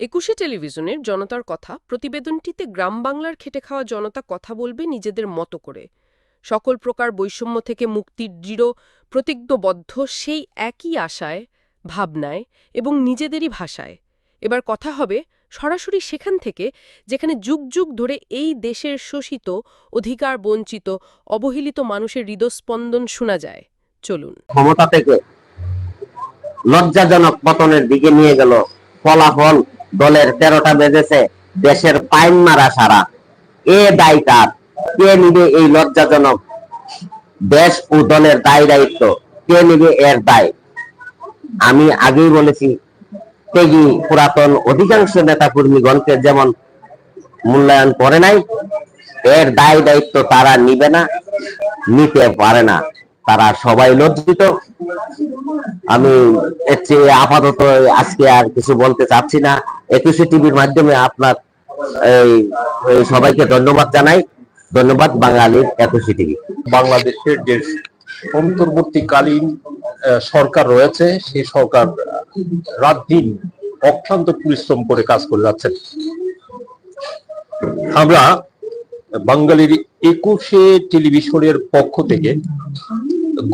একুশে টেলিভিশনের জনতার কথা, প্রতিবেদনটিতে গ্রাম বাংলার খেটে খাওয়া জনতা কথা বলবে নিজেদের মতো করে। সকল প্রকার বৈষম্য থেকে মুক্তির দৃঢ়, প্রতিজ্ঞবদ্ধ সেই একই আশায়, ভাবনায় এবং নিজেদেরই ভাষায়। এবার কথা হবে সরাসরি সেখান থেকে, যেখানে যুগ যুগ ধরে এই দেশের শোষিত, অধিকার বঞ্চিত, অবহেলিত মানুষের হৃদস্পন্দন শোনা যায়। চলুন। ক্ষমতা থেকে লজ্জাজনক পতনের দিকে নিয়ে গেল ফলাফল দলের তেরোটা বেজেছে, দেশের পাইন মারা সারা। এ দায় কার? কে নিবে এই লজ্জাজনক দেশ ও দলের দায় দায়িত্ব? কে নিবে এর দায়? আমি আগেই বলেছি, তেগি পুরাতন অধিকাংশ নেতা কর্মীগণকে যেমন মূল্যায়ন করে নাই, এর দায় দায়িত্ব তারা নিবে না, নিতে পারে না। তারা সবাই লজ্জিত। আমি এর চেয়ে আপাতত আজকে আর কিছু বলতে চাচ্ছি না। একুশে টিভির মাধ্যমে আপনার এই সবাইকে ধন্যবাদ জানাই। ধন্যবাদ, বাঙালির একুশে টিভি। বাংলাদেশের যে অন্তর্বর্তীকালীন সরকার রয়েছে, সেই সরকার রাত দিন অক্লান্ত পরিশ্রম করে কাজ করে যাচ্ছেন। আমরা বাঙালির একুশে টেলিভিশনের পক্ষ থেকে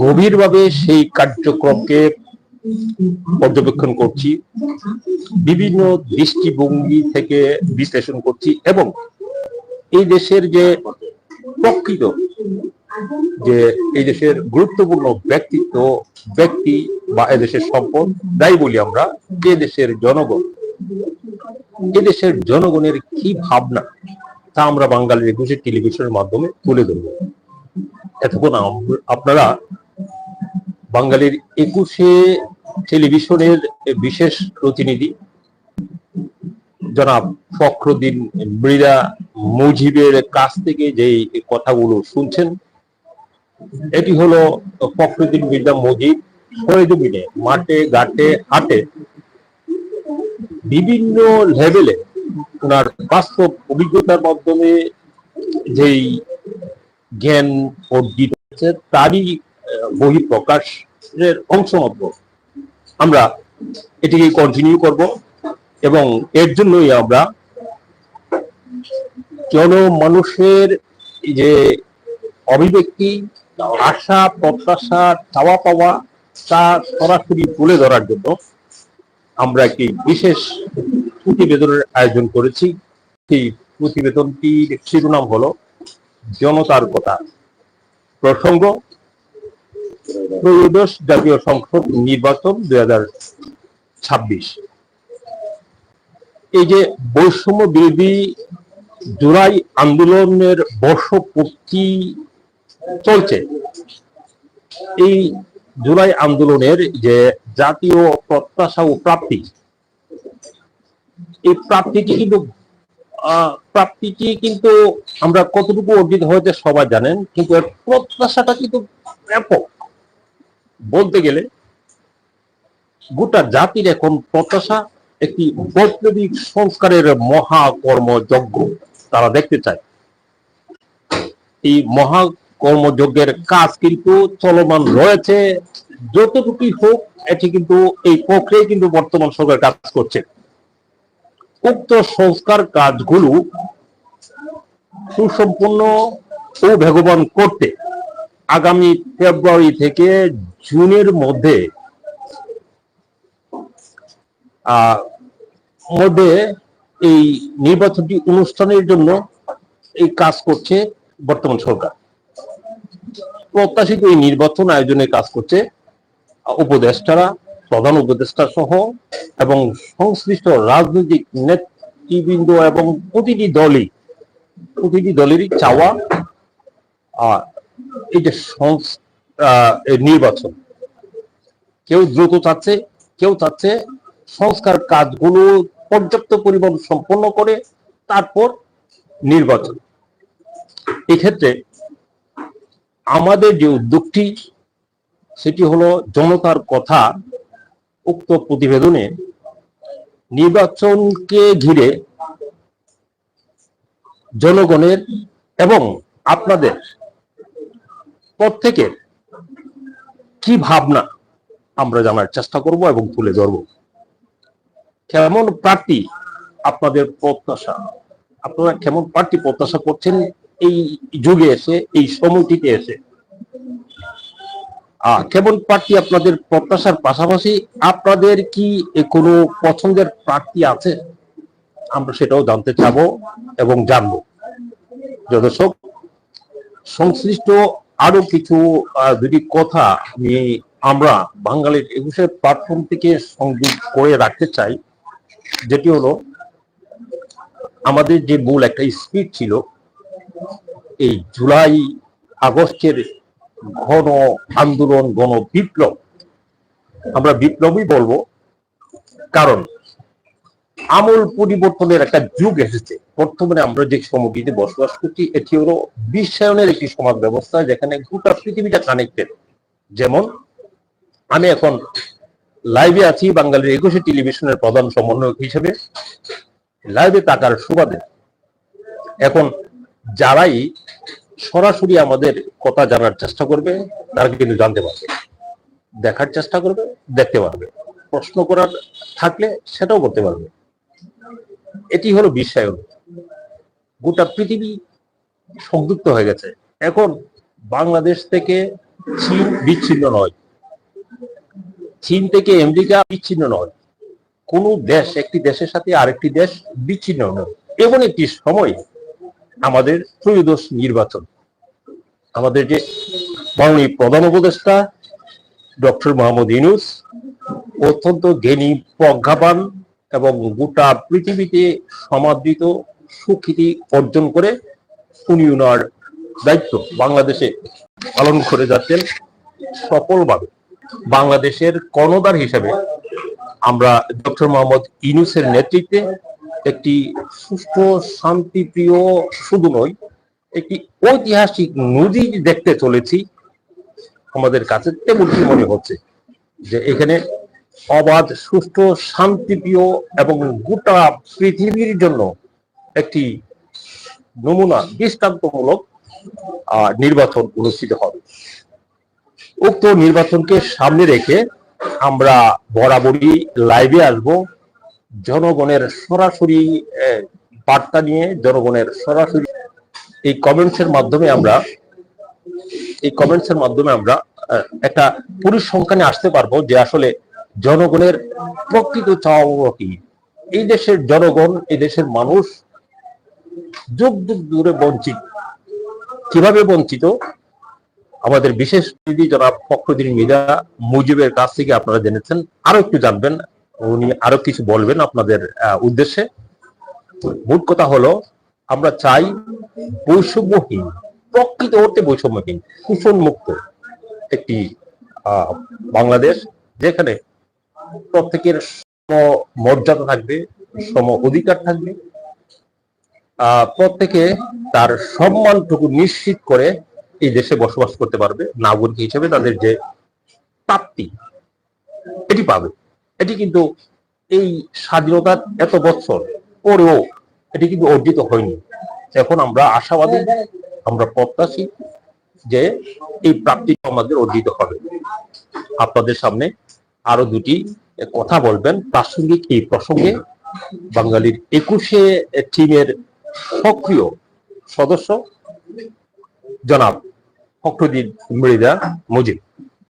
গভীরভাবে সেই কার্যক্রমকে পর্যবেক্ষণ করছি, বিভিন্ন দৃষ্টিভঙ্গি থেকে বিশ্লেষণ করছি এবং এই দেশের যে প্রকৃত যে এই দেশের গুরুত্বপূর্ণ ব্যক্তিত্ব, ব্যক্তি বা এদেশের সম্পদ, তাই বলি আমরা যে দেশের জনগণ। এদেশের জনগণের কি ভাবনা, তা আমরা বাঙালির একুশে টেলিভিশনের মাধ্যমে তুলে ধরব। এতক্ষণ আপনারা বাঙালির একুশে টেলিভিশনের বিশেষ প্রতিনিধি, জনাব ফখরুদ্দিন মৃদা মুজিবের কাছ থেকে যে কথাগুলো শুনছেন, এটি হলো ফখরুদ্দিন মৃদা মুজিব সরেজমিনে মাঠে, ঘাটে, হাটে বিভিন্ন লেভেলে ওনার বাস্তব অভিজ্ঞতার মাধ্যমে যেই জ্ঞান অর্জিত হয়েছে তারই বহিঃপ্রকাশের অংশ মাত্র আমরা এটিকে কন্টিনিউ করব এবং এর জন্যই আমরা জনমানুষের যে অভিব্যক্তি, আশা, প্রত্যাশা, চাওয়া পাওয়া, তা সরাসরি তুলে ধরার জন্য আমরা একটি বিশেষ প্রতিবেদনের আয়োজন করেছি। সেই প্রতিবেদনটির শিরোনাম হলো জনতার কথা। প্রসঙ্গ, ত্রয়োদশ জাতীয় সংসদ নির্বাচন দুই হাজার ছাব্বিশ। এই যে বৈষম্য বিরোধী জুলাই আন্দোলনের বর্ষপূর্তি চলছে, এই জুলাই আন্দোলনের যে জাতীয় প্রত্যাশা ও প্রাপ্তি, এই প্রাপ্তিটি কিন্তু প্রাপ্তিটি কিন্তু আমরা কতটুকু অর্জিত হয়েছে সবাই জানেন, কিন্তু এর প্রত্যাশাটা কিন্তু ব্যাপক। বলতে গেলে, গোটা জাতির এখন প্রত্যাশা একটি বৈপ্লবিক সংস্কারের মহা কর্মযজ্ঞ তারা দেখতে চায়। এই মহা কর্মযজ্ঞের কাজ কিন্তু চলমান রয়েছে, যতটুকুই হোক, এটি কিন্তু, এই প্রক্রিয়ায় কিন্তু বর্তমান সরকার কাজ করছে। উক্ত সংস্কার কাজগুলো সুসম্পন্ন ও ভেগবান করতে আগামী ফেব্রুয়ারি থেকে জুনের মধ্যে মধ্যে এই নির্বাচনটি অনুষ্ঠানের জন্য এই কাজ করছে বর্তমান সরকার। প্রত্যাশিত এই নির্বাচন আয়োজনে কাজ করছে উপদেষ্টারা প্রধান উপদেষ্টা সহ এবং সংশ্লিষ্ট রাজনৈতিক নেতৃবৃন্দ এবং প্রতিটি দলই প্রতিটি দলেরই চাওয়া আহ, এই যে নির্বাচন। কেউ দ্রুত চাচ্ছে কেউ চাচ্ছে সংস্কার কাজগুলো পর্যাপ্ত পরিমাণ সম্পন্ন করে তারপর নির্বাচন। এক্ষেত্রে আমাদের যে উদ্যোগটি সেটি হলো জনতার কথা উক্ত প্রতিবেদনে নির্বাচনকে ঘিরে জনগণের এবং আপনাদের প্রত্যেকের কি ভাবনা আমরা জানার চেষ্টা করব এবং তুলে ধরব। কেমন প্রার্থী আপনাদের প্রত্যাশা? আপনারা কেমন পার্টি প্রত্যাশা করছেন এই যুগে এসে, এই সময়টিতে এসে? কেমন প্রার্থী আপনাদের প্রত্যাশার পাশাপাশি আপনাদের কি কোনো পছন্দের প্রার্থী আছে? আমরা সেটাও জানতে চাবো এবং জানব। যদর্শক সংশ্লিষ্ট আরও কিছু দুটি কথা আমি আমরা বাঙালির একুশের প্ল্যাটফর্ম থেকে সংযোগ করে রাখতে চাই। যেটি হলো, আমাদের যে মূল একটা স্পিড ছিল, এই জুলাই আগস্টের ঘন আন্দোলন গণ বিপ্লব। আমরা বিপ্লবই বলব। কারণ, আমূল পরিবর্তনের একটা যুগ এসেছে। বর্তমানে আমরা যে সময়টিতে বসবাস করছি, এটি হলো বিশ্বায়নের একটি সমাজ ব্যবস্থা, যেখানে গোটা পৃথিবীটা কানেক্টেড যেমন, আমি এখন লাইভে আছি বাঙালির একুশে টেলিভিশনের প্রধান সমন্বয়ক হিসেবে। লাইভে থাকার সুবাদে, এখন যারাই সরাসরি আমাদের কথা জানার চেষ্টা করবে, তারা কিন্তু জানতে পারবে। দেখার চেষ্টা করবে, দেখতে পারবে। প্রশ্ন করার থাকলে সেটাও করতে পারবে। এটি হলো বিশ্বায়ন। গোটা পৃথিবী সংযুক্ত হয়ে গেছে। এখন বাংলাদেশ থেকে চীন বিচ্ছিন্ন নয়। চীন থেকে আমেরিকা বিচ্ছিন্ন নয়। কোন দেশ, একটি দেশের সাথে আরেকটি দেশ বিচ্ছিন্ন নয়। এমন একটি সময় আমাদের ত্রয়োদশ নির্বাচন। আমাদের যে মাননীয় প্রধান উপদেষ্টা, ডক্টর মোহাম্মদ ইউনুস, অত্যন্ত জ্ঞানী প্রজ্ঞাপান এবং গোটা পৃথিবীতে সমাদৃত সুখ্যাতি অর্জন করে উনি ওনার দায়িত্ব বাংলাদেশে পালন করে যাচ্ছেন সফলভাবে। বাংলাদেশের কর্ণধার হিসেবে আমরা ডক্টর মোহাম্মদ ইউনুসের নেতৃত্বে একটি সুস্থ শান্তিপ্রিয় শুধু নয় একটি ঐতিহাসিক নদী দেখতে চলেছি। আমাদের কাছে তেমনটি মনে হচ্ছে যে এখানে অবাধ সুস্থ শান্তিপ্রিয় এবং গোটা পৃথিবীর জন্য একটি নমুনা দৃষ্টান্তমূলক নির্বাচন অনুষ্ঠিত হবে। উক্ত নির্বাচনকে সামনে রেখে আমরা বরাবরই লাইভে আসব। জনগণের সরাসরি বার্তা নিয়ে জনগণের সরাসরি এই কমেন্টস এর মাধ্যমে আমরা, এই কমেন্টস এর মাধ্যমে আমরা একটা পরিসংখ্যানে আসতে পারব যে আসলে জনগণের প্রকৃত চাওয়া কি। এই দেশের জনগণ, এই দেশের মানুষ যুগ যুগ দূরে বঞ্চিত। কীভাবে বঞ্চিত? আমাদের বিশেষ জনাব ফখরুদ্দিন মিদা মুজিবের কাছ থেকে আপনারা জেনেছেন। আরও একটু জানবেন। উনি আরও কিছু বলবেন আপনাদের উদ্দেশ্যে। মূল কথা হলো আমরা চাই বৈষম্যহীন প্রকৃত অর্থে বৈষম্যহীন শোষণ মুক্ত একটি বাংলাদেশ যেখানে প্রত্যেকের সম মর্যাদা থাকবে সম অধিকার থাকবে। আহ, প্রত্যেকে তার সম্মানটুকু নিশ্চিত করে এই দেশে বসবাস করতে পারবে নাগরিক হিসেবে তাদের যে প্রাপ্তি এটি পাবে। এটি কিন্তু এই স্বাধীনতার এত বছর পরেও এটি কিন্তু অর্জিত হয়নি। এখন আমরা আশাবাদী, আমরা প্রত্যাশী যে এই প্রাপ্তি আমাদের অর্জিত হবে। আপনাদের সামনে আরও দুটি কথা বলবেন। প্রাসঙ্গিক এই প্রসঙ্গে বাঙালির একুশে টিমের সক্রিয় সদস্য জনাব ফখরুদ্দিন মৃদা মুজিব